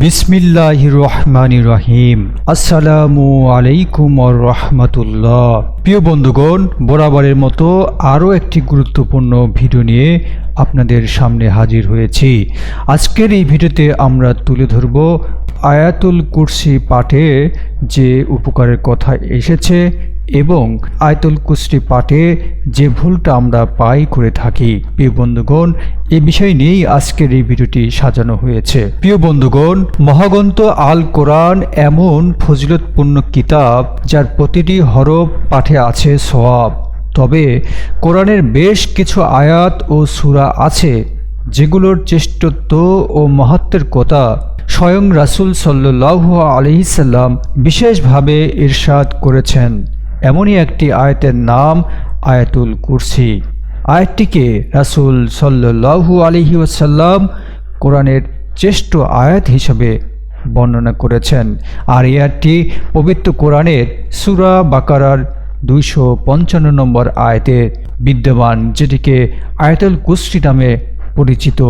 বিসমিল্লাহ রহমান রহিম। আসসালামু আলাইকুম রহমতুল্লাহ। প্রিয় বন্ধুগণ, বরাবরের মতো আরও একটি গুরুত্বপূর্ণ ভিডিও নিয়ে আপনাদের সামনে হাজির হয়েছি। আজকের এই ভিডিওতে আমরা তুলে ধরব আয়াতুল কুরসি পাঠে যে উপকারের কথা এসেছে এবং আয়তুল কুসরি পাঠে যে ভুলটা আমরা পাই করে থাকি। প্রিয় বন্ধুগণ, এ বিষয় নিয়েই আজকের এই ভিডিওটি সাজানো হয়েছে। প্রিয় বন্ধুগণ মহাগন্ত আল কোরআন এমন ফজিলতপূর্ণ কিতাব যার প্রতিটি হরফ পাঠে আছে সওয়াব। তবে কোরআনের বেশ কিছু আয়াত ও সূরা আছে যেগুলোর চেষ্টত্ব ও মহত্বের কথা স্বয়ং রাসূল সাল্লাল্লাহু আলহিসাল্লাম বিশেষভাবে ইরশাদ করেছেন। এমনই একটি আয়াতের নাম, আয়াতুল কুরসি। আয়াতটিকে রাসূল সাল্লাল্লাহু আলহি ওয়াসাল্লাম কোরআনের শ্রেষ্ঠ আয়াত হিসেবে বর্ণনা করেছেন। আর এই আয়াতটি পবিত্র কোরআনের সুরা বাকারার দুইশো পঞ্চান্ন নম্বর আয়াতে বিদ্যমান, যেটিকে আয়াতুল কুসরি নামে পরিচিত।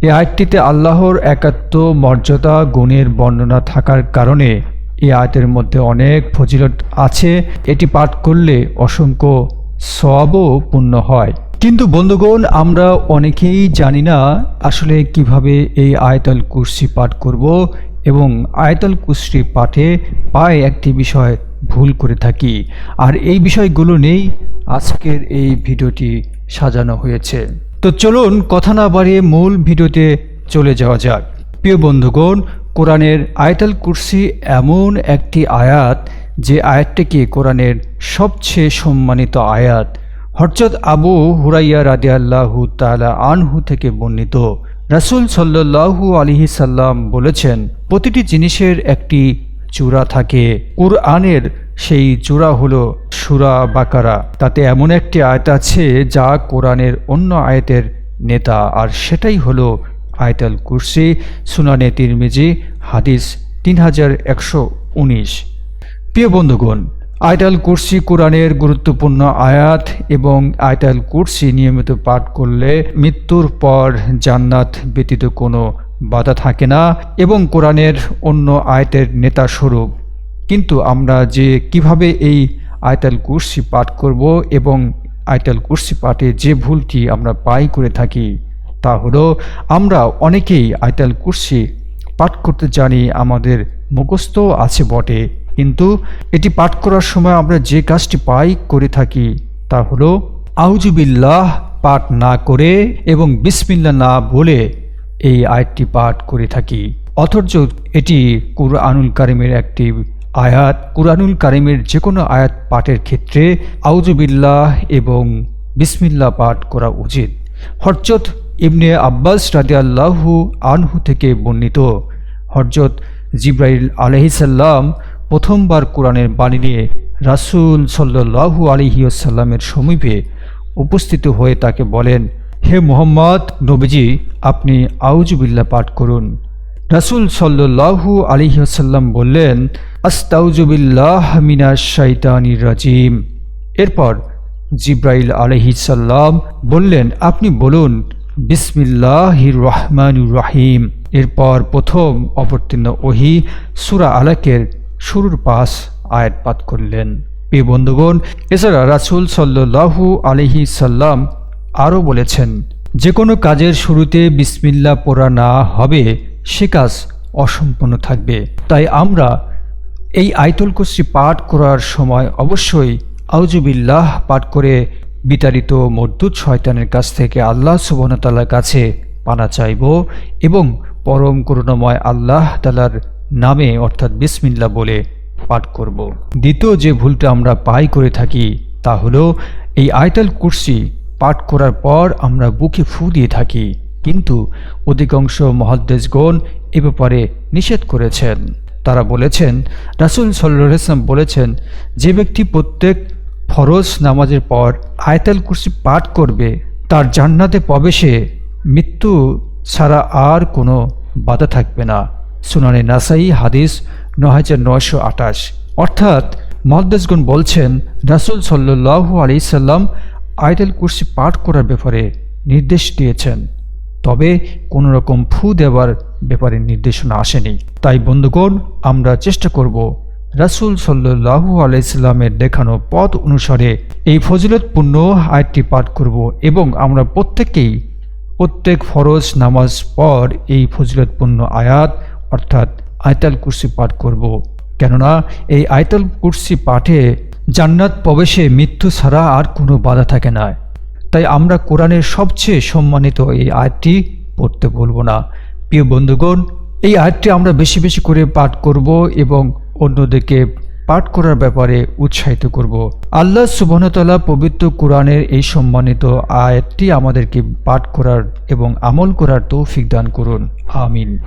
এই আয়াতটিতে আল্লাহর একাত্ম মর্যাদা, গুণের বর্ণনা থাকার কারণে এই আয়াতের মধ্যে অনেক ফজিলত আছে। এটি পাঠ করলে অসংখ্য সবও পূর্ণ হয়। কিন্তু বন্ধুগণ, আমরা অনেকেই জানি না আসলে কীভাবে এই আয়তাল কুরসি পাঠ করব এবং আয়তাল কুসরি পাঠে পায় একটি বিষয় ভুল করে থাকি। আর এই বিষয়গুলো নেই আজকের এই ভিডিওটি সাজানো হয়েছে। তো চলুন, কথা না বাড়িয়ে মূল ভিডিওতে চলে যাওয়া যাক। প্রিয় বন্ধুগণ কোরআনের আয়াতাল কুরসি এমন একটি আয়াত যে আয়াতটিকে কোরআনের সবচেয়ে সম্মানিত আয়াত। হরজত আবু হুরাইয়া রাদিয়াল্লাহু তালা আনহু থেকে বর্ণিত। রাসূল সাল্লাল্লাহু আলিহি সাল্লাম বলেছেন, প্রতিটি জিনিসের একটি চূড়া থাকে। কুরআনের সেই চূড়া হলো সুরা বাকারা। তাতে এমন একটি আয়াত আছে যা কোরআনের অন্য আয়াতের নেতা। আর সেটাই হলো আয়তাল কুরসি, সুনানে তিরমিজি, হাদিস তিন হাজার একশো উনিশ। প্রিয় বন্ধুগণ, আয়তাল কুরসি কোরআনের গুরুত্বপূর্ণ আয়াত এবং আয়তাল কুরসি নিয়মিত পাঠ করলে মৃত্যুর পর জান্নাত ব্যতীত কোনো বাধা থাকে না এবং কোরআনের অন্য আয়তের নেতা স্বরূপ কিন্তু আমরা যে কীভাবে এই আয়তাল কুরসি পাঠ করব এবং আয়তাল কুরসি পাঠে যে ভুলটি আমরা পাই করে থাকি তা হলো, আমরা অনেকেই আয়তাল কুরসি পাঠ করতে জানি, আমাদের মুখস্থ আছে বটে। কিন্তু এটি পাঠ করার সময় আমরা যে কাজটি পাই করে থাকি তা হলো আউজুবিল্লাহ পাঠ না করে এবং বিসমিল্লা না বলে এই আয়াতটি পাঠ করে থাকি। অথচ এটি কুরআনুল কারিমের একটি আয়াত। কুরআনুল কারিমের যে কোনো আয়াত পাঠের ক্ষেত্রে আউজুবিল্লাহ এবং বিসমিল্লা পাঠ করা উচিত। হরজত ইবনে আব্বাস রাদিয়াল্লাহু আনহু থেকে বর্ণিত। হরজত জিব্রাইল আলহিসাল্লাম প্রথমবার কোরআনের বাণী নিয়ে রাসুল সাল্লাহু আলহিউসাল্লামের সমীপে উপস্থিত হয়ে তাকে বলেন, হে মোহাম্মদ নবীজি, আপনি আউজুবিল্লা পাঠ করুন। রাসুল সাল্লাহু আলিহাসাল্লাম বললেন আস্তাউজুবিল্লাহ মিনা শাইতানির রাজিম। এরপর জিব্রাইল আলহিসাল্লাম বললেন, আপনি বলুন বিসমিল্লাহির রহমানুর রাহিম। এরপর প্রথম অবতীর্ণ ওহি সুরা আলাকের শুরুর পাশ আয়াত পাঠ করলেন। প্রিয় বন্ধুগণ, এছাড়া রাসুল সাল্লাহু আলহি সাল্লাম আরও বলেছেন, যে কোনো কাজের শুরুতে বিসমিল্লা পড়া না হবে, সে কাজ অসম্পূর্ণ থাকবে। তাই আমরা এই আয়তুল কুসরি পাঠ করার সময় অবশ্যই আউজুবিল্লাহ পাঠ করে বিতাড়িত মদ্দুত শয়তানের কাছ থেকে আল্লাহ সুবনতালার কাছে পানা চাইব এবং পরম করুণাময় আল্লাহ তালার নামে অর্থাৎ বিসমিল্লা বলে পাঠ করব। দ্বিতীয় যে ভুলটা আমরা পাই করে থাকি তা হলো এই আয়তাল কুর্সি পাঠ করার পর আমরা বুকে ফু দিয়ে থাকি, কিন্তু অধিকাংশ মহাদ্দেশগণ এ ব্যাপারে নিষেধ করেছেন তারা বলেছেন, রাসুল সাল্লাম বলেছেন, যে ব্যক্তি প্রত্যেক ফরজ নামাজের পর আয়তাল কুরসি পাঠ করবে, তার জান্নাতে প্রবেশে মৃত্যু ছাড়া আর কোনো বাধা থাকবে না। সুনানে নাসাই হাদিস ন হাজার নয়শো আঠাশ। অর্থাৎ মহাদ্দেশগুন বলছেন, রাসুল সাল্লু আলি সাল্লাম আয়তাল কুরসি পাঠ করার ব্যাপারে নির্দেশ দিয়েছেন। তবে কোনো রকম ফু দেওয়ার ব্যাপারে নির্দেশনা আসেনি। তাই বন্ধুগণ, আমরা চেষ্টা করব রাসূল সাল্লাহু আলাইসাল্লামের দেখানো পথ অনুসারে এই ফজিলতপূর্ণ আয়াতটি পাঠ করব এবং আমরা প্রত্যেকেই প্রত্যেক ফরজ নামাজ পর এই ফজিলতপূর্ণ আয়াত অর্থাৎ আয়তাল কুরসি পাঠ করব। কেননা এই আয়তাল কুরসি পাঠে জান্নাত প্রবেশে মৃত্যু ছাড়া আর কোনো বাধা থাকে না। তাই আমরা কোরআনের সবচেয়ে সম্মানিত এই আয়াতটি পড়তে বলব না। প্রিয় বন্ধুগণ, এই আয়াতটি আমরা বেশি বেশি করে পাঠ করব এবং অন্যদেরকে পাঠ করার ব্যাপারে উৎসাহিত করব। আল্লাহ সুবহনতলা পবিত্র কোরআনের এই সম্মানিত আয়াতটি আমাদেরকে পাঠ করার এবং আমল করার তৌফিক দান করুন। আমিন।